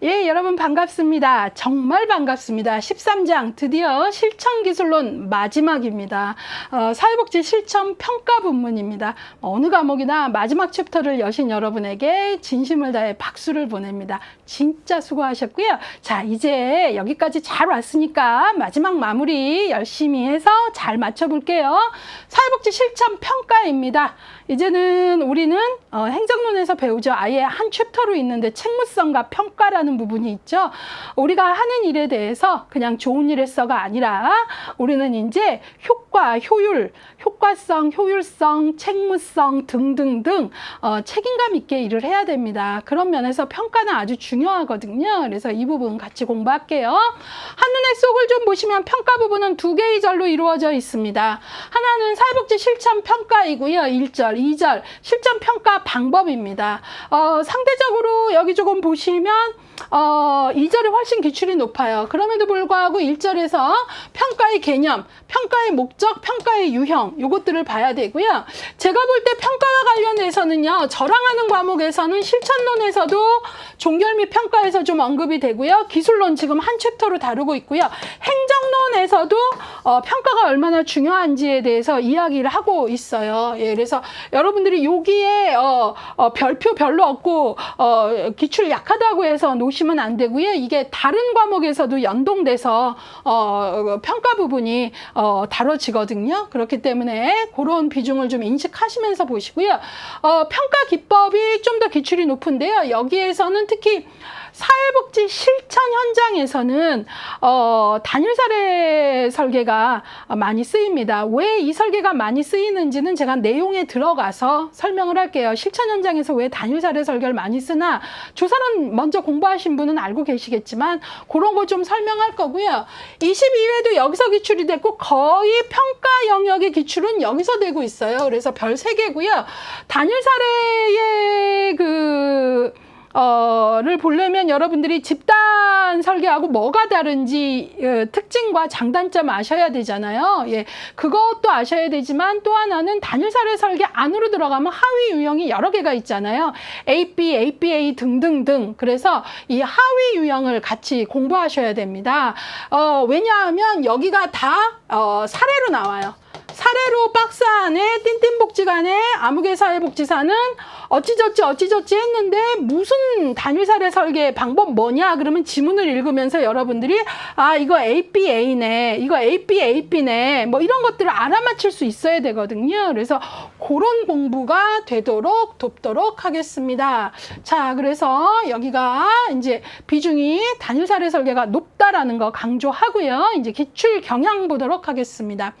예, 여러분 반갑습니다. 정말 반갑습니다. 13장 드디어 실천 기술론 마지막입니다. 어, 사회복지 실천 평가 부문입니다. 어느 과목이나 마지막 챕터를 여신 여러분에게 진심을 다해 박수를 보냅니다. 진짜 수고하셨고요. 자, 이제 여기까지 잘 왔으니까 마지막 마무리 열심히 해서 잘 맞춰 볼게요. 사회복지 실천 평가입니다. 이제는 우리는 어, 행정론에서 배우죠. 아예 한 챕터로 있는데 책무성과 평가라는 부분이 있죠. 우리가 하는 일에 대해서 그냥 좋은 일 했어가 아니라 우리는 이제 효과, 효율, 효과성, 효율성, 책무성 등등등 어, 책임감 있게 일을 해야 됩니다. 그런 면에서 평가는 아주 중요하거든요. 그래서 이 부분 같이 공부할게요. 한눈에 쏙을 좀 보시면 평가 부분은 두 개의 절로 이루어져 있습니다. 하나는 사회복지 실천 평가이고요. 1절, 2절 실천 평가 방법입니다. 어, 상대적으로 여기 조금 보시면 어, 2절이 훨씬 기출이 높아요. 그럼에도 불구하고 1절에서 평가의 개념, 평가의 목적, 평가의 유형, 요것들을 봐야 되고요. 제가 볼 때 평가와 관련해서는요, 저랑 하는 과목에서는 실천론에서도 종결 및 평가에서 좀 언급이 되고요. 기술론 지금 한 챕터로 다루고 있고요. 행 정론에서도 어, 평가가 얼마나 중요한지에 대해서 이야기를 하고 있어요. 예, 그래서 여러분들이 여기에 어, 어, 별표 별로 없고 어, 기출 약하다고 해서 놓으시면 안 되고요. 이게 다른 과목에서도 연동돼서 어, 평가 부분이 어, 다뤄지거든요. 그렇기 때문에 그런 비중을 좀 인식하시면서 보시고요. 어, 평가 기법이 좀 더 기출이 높은데요. 여기에서는 특히 사회복지 실천 현장에서는 어, 단일 사례 설계가 많이 쓰입니다. 왜 이 설계가 많이 쓰이는지는 제가 내용에 들어가서 설명을 할게요. 실천 현장에서 왜 단일 사례 설계를 많이 쓰나 조사는 먼저 공부하신 분은 알고 계시겠지만 그런 걸좀 설명할 거고요. 22회도 여기서 기출이 됐고 거의 평가 영역의 기출은 여기서 되고 있어요. 그래서 별 3개고요. 단일 사례의 그 어,를 보려면 여러분들이 집단 설계하고 뭐가 다른지 어, 특징과 장단점 아셔야 되잖아요. 예, 그것도 아셔야 되지만 또 하나는 단일 사례 설계 안으로 들어가면 하위 유형이 여러 개가 있잖아요. AP, APA 등등등. 그래서 이 하위 유형을 같이 공부하셔야 됩니다. 어, 왜냐하면 여기가 다 어, 사례로 나와요. 사례로 박스 안에 띵띵복지관에 아무개사회복지사는 어찌저찌 어찌저찌 했는데 무슨 단일 사례 설계 방법 뭐냐 그러면 지문을 읽으면서 여러분들이 아 이거 APA네 이거 APAP네 뭐 이런 것들을 알아맞힐 수 있어야 되거든요. 그래서 그런 공부가 되도록 돕도록 하겠습니다. 자 그래서 여기가 이제 비중이 단일 사례 설계가 높다라는 거 강조하고요. 이제 기출 경향 보도록 하겠습니다.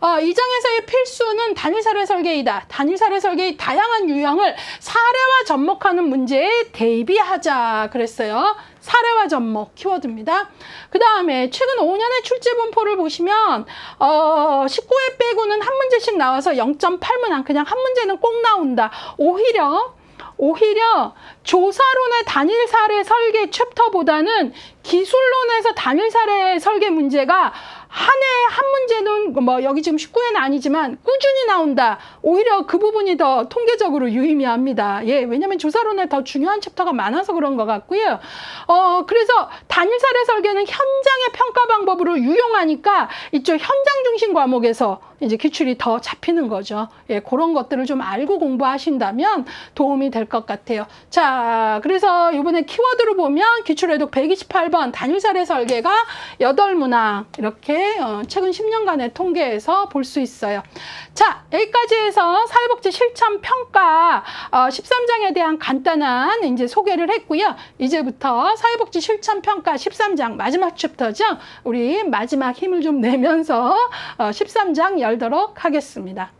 어, 이 장에서의 필수는 단일 사례 설계이다. 단일 사례 설계의 다양한 유형을 사례와 접목하는 문제에 대비하자 그랬어요. 사례와 접목 키워드입니다. 그 다음에 최근 5년의 출제 분포를 보시면 어, 19회 빼고는 한 문제씩 나와서 0.8문항 그냥 한 문제는 꼭 나온다. 오히려 오히려 조사론의 단일 사례 설계 챕터보다는 기술론에서 단일 사례 설계 문제가 한해한 문제는 뭐 여기 지금 19회는 아니지만 꾸준히 나온다. 오히려 그 부분이 더 통계적으로 유의미합니다. 예, 왜냐면 조사론에 더 중요한 챕터가 많아서 그런 것 같고요. 어, 그래서 단일 사례 설계는 현 장의 평가 방법으로 유용하니까 이쪽 현장 중심 과목에서 이제 기출이 더 잡히는 거죠. 예, 그런 것들을 좀 알고 공부하신다면 도움이 될 것 같아요. 자, 그래서 이번에 키워드로 보면 기출에도 128번 단일 사례 설계가 8문항 이렇게 어, 최근 10년간의 통계에서 볼 수 있어요. 자, 여기까지 해서 사회복지 실천 평가 어, 13장에 대한 간단한 이제 소개를 했고요. 이제부터 사회복지 실천 평가 13장 마지막 챕터 죠. 우리 마지막 힘을 좀 내면서 어, 13장 열도록 하겠습니다.